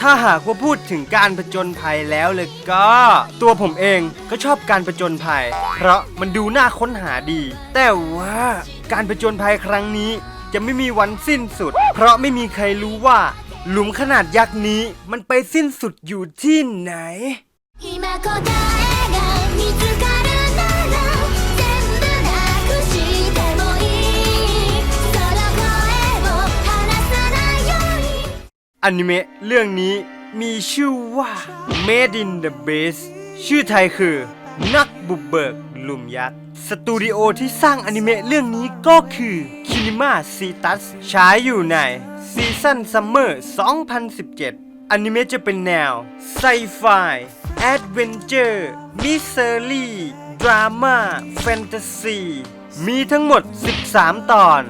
ถ้าหากว่าพูดถึงการผจญภัยแล้วเลยก็ ตัวผมเองก็ชอบการผจญภัย เพราะมันดูน่าค้นหาดี แต่ว่าการผจญภัยครั้งนี้ จะไม่มีวันสิ้นสุด เพราะไม่มีใครรู้ว่า หลุมขนาดยักษ์นี้มันไปสิ้นสุดอยู่ที่ไหน อนิเมะเรื่องนี้มีชื่อว่า Made in the Base ชื่อไทยคือ นักบุกเบิกลุมยักษ์ สตูดิโอที่สร้างอนิเมะเรื่องนี้ก็คือ Kinema c i t u s ฉายอยู่ในซีซั่นซัมเมอร์ 2017 อนิเมะจะเป็นแนวไซไฟแอดเวนเจอร์มิสเซอรี่ดราม่าแฟนตาซีมีทั้งหมด 13 ตอน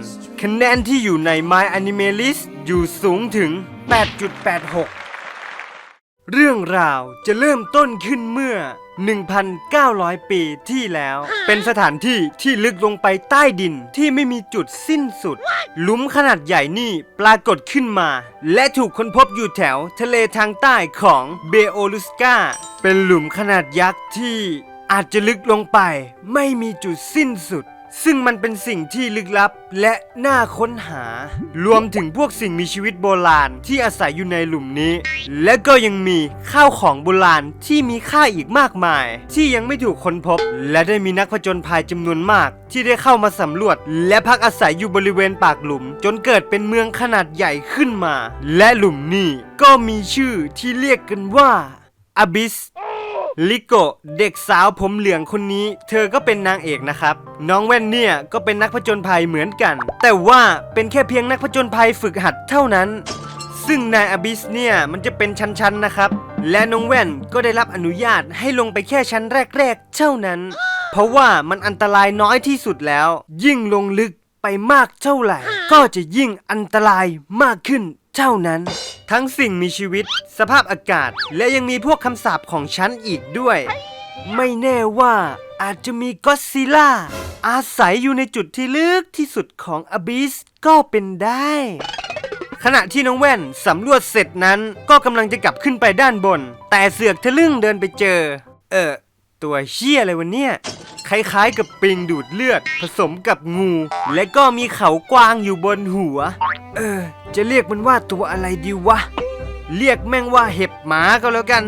คะแนนที่อยู่ใน My Anime List อยู่สูงถึง 8.86 เรื่องราวจะเริ่มต้นขึ้นเมื่อ 1,900 ปีที่แล้ว เป็นสถานที่ที่ลึกลงไปใต้ดินที่ไม่มีจุดสิ้นสุด หลุมขนาดใหญ่นี่ปรากฏขึ้นมา และถูกค้นพบอยู่แถวทะเลทางใต้ของเบโอลุสกาเป็นหลุมขนาดยักษ์ที่อาจจะลึกลงไปไม่มีจุดสิ้นสุด ซึ่งมันเป็นสิ่งที่ลึกลับและน่าค้นหา รวมถึงพวกสิ่งมีชีวิตโบราณที่อาศัยอยู่ในหลุมนี้ และก็ยังมีข้าวของโบราณที่มีค่าอีกมากมาย ที่ยังไม่ถูกค้นพบ และได้มีนักผจญภัยจำนวนมาก ที่ได้เข้ามาสำรวจ และพักอาศัยอยู่บริเวณปากหลุม จนเกิดเป็นเมืองขนาดใหญ่ขึ้นมา และหลุมนี้ก็มีชื่อที่เรียกกันว่าอบิส ลิโกเด็กสาวผมเหลืองคนนี้ เธอก็เป็นนางเอกนะครับ น้องแว่นเนี่ยก็เป็นนักผจญภัยเหมือนกัน แต่ว่าเป็นแค่เพียงนักผจญภัยฝึกหัดเท่านั้น ซึ่งนายอบิสเนี่ยมันจะเป็นชั้นๆนะครับ และน้องแว่นก็ได้รับอนุญาตให้ลงไปแค่ชั้นแรก ๆ เท่านั้น เพราะว่ามันอันตรายน้อยที่สุดแล้ว ยิ่งลงลึก ไปมากเท่าไหร่ ก็จะยิ่งอันตรายมากขึ้นเท่านั้น ทั้งสิ่งมีชีวิต สภาพอากาศ และยังมีพวกคำสาปของฉันอีกด้วย ไม่แน่ว่าอาจจะมีก็อดซิลล่าอาศัยอยู่ในจุดที่ลึกที่สุดของอบิสก็เป็นได้ ขณะที่น้องแว่นสำรวจเสร็จนั้นก็กำลังจะกลับขึ้นไปด้านบน แต่เสือกทะลึ่งเดินไปเจอ เออ ตัวเชี่ยอะไรวะเนี่ยคล้ายๆกับปิงดูดเลือด ผสมกับงู และก็มีเขากวางอยู่บนหัว เออ จะเรียกมันว่าตัวอะไรดีวะ เรียกแม่งว่าเห็บหมาก็แล้วกัน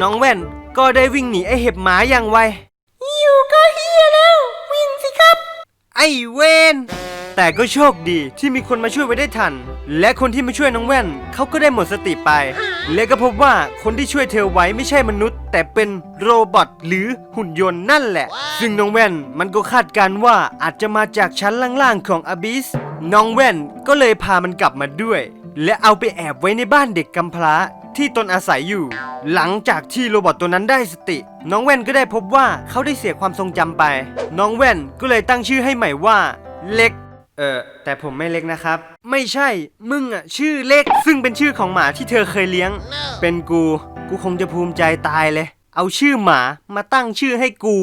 น้องแว่นก็ได้วิ่งหนีไอเห็บหมาอย่างไวอยู่ก็เฮียแล้ว วิ่งสิครับ ไอเวนแต่ก็โชคดีที่มีคนมาช่วยไว้ได้ทัน และคนที่มาช่วยน้องแว่นเขาก็ได้หมดสติไป และก็พบว่าคนที่ช่วยเธอไว้ไม่ใช่มนุษย์ แต่เป็นโรบอทหรือหุ่นยนต์นั่นแหละ ซึ่งน้องแว่นมันก็คาดการณ์ว่าอาจจะมาจากชั้นล่างๆของอบิสน้องแว่นก็เลยพามันกลับมาด้วย และเอาไปแอบไว้ในบ้านเด็กกำพร้าที่ตนอาศัยอยู่ หลังจากที่โรบอทตัวนั้นได้สติ น้องแว่นก็ได้พบว่าเขาได้เสียความทรงจำไป น้องแว่นก็เลยตั้งชื่อให้ใหม่ว่า เล็ก เออแต่ผมไม่เล็กนะครับ ไม่ใช่ มึงอะ ชื่อเล็ก ซึ่งเป็นชื่อของหมาที่เธอเคยเลี้ยง เป็นกู กูคงจะภูมิใจตายเลย เอาชื่อหมามาตั้งชื่อให้กู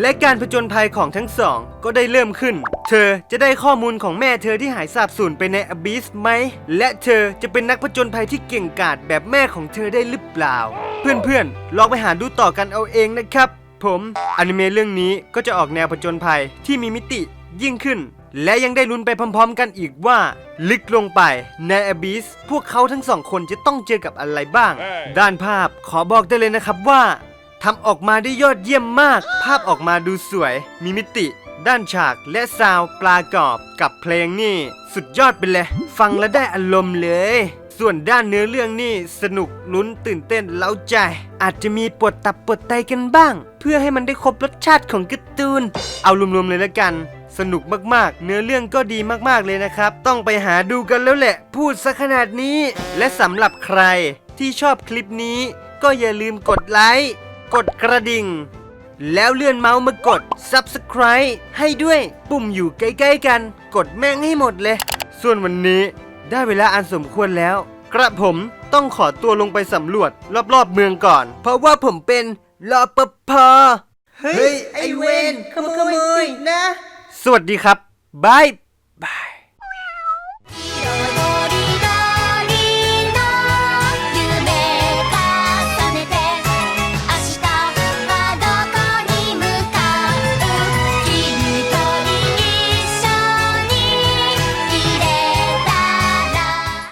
และการผจญภัยของทั้งสอง ก็ได้เริ่มขึ้น เธอจะได้ข้อมูลของแม่เธอที่หายสาบสูญไปในอบิสไหม และเธอจะเป็นนักผจญภัยที่เก่งกาจแบบแม่ของเธอได้หรือเปล่า เพื่อนๆ ลองไปหาดูต่อกันเอาเองนะครับ ผม อนิเมะเรื่องนี้ก็จะออกแนวผจญภัยที่มีมิติยิ่งขึ้น และยังได้ลุ้นไปพร้อมๆกันอีกว่า ลึกลงไปในอบิสพวกเขาทั้งสองคนจะต้องเจอกับอะไรบ้าง ด้านภาพขอบอกได้เลยนะครับว่าทำออกมาได้ยอดเยี่ยมมาก ภาพออกมาดูสวย มีมิติ ด้านฉากและซาวด์ปลากรอบกับเพลงนี่ สุดยอดไปเลย ฟังแล้วได้อารมณ์เลย ส่วนด้านเนื้อเรื่องนี่สนุกลุ้นตื่นเต้นเล้าใจ อาจจะมีปวดตับปวดไตกันบ้าง เพื่อให้มันได้ครบรสชาติของการ์ตูน เอารวมๆเลยละกัน สนุกมากๆ เนื้อเรื่องก็ดีมากๆเลยนะครับ ต้องไปหาดูกันแล้วแหละ พูดซะขนาดนี้ และสำหรับใครที่ชอบคลิปนี้ ก็อย่าลืมกดไลค์ กดกระดิ่ง แล้วเลื่อนเมาส์มากด Subscribe ให้ด้วย ปุ่มอยู่ใกล้ๆกัน กดแม่งให้หมดเลย ส่วนวันนี้ได้เวลาอันสมควรแล้ว กระผมต้องขอตัวลงไปสำรวจรอบๆเมืองก่อน เพราะว่าผมเป็นรอปภเฮ้ย ไอเวนขโมยนะ สวัสดีครับบายบาย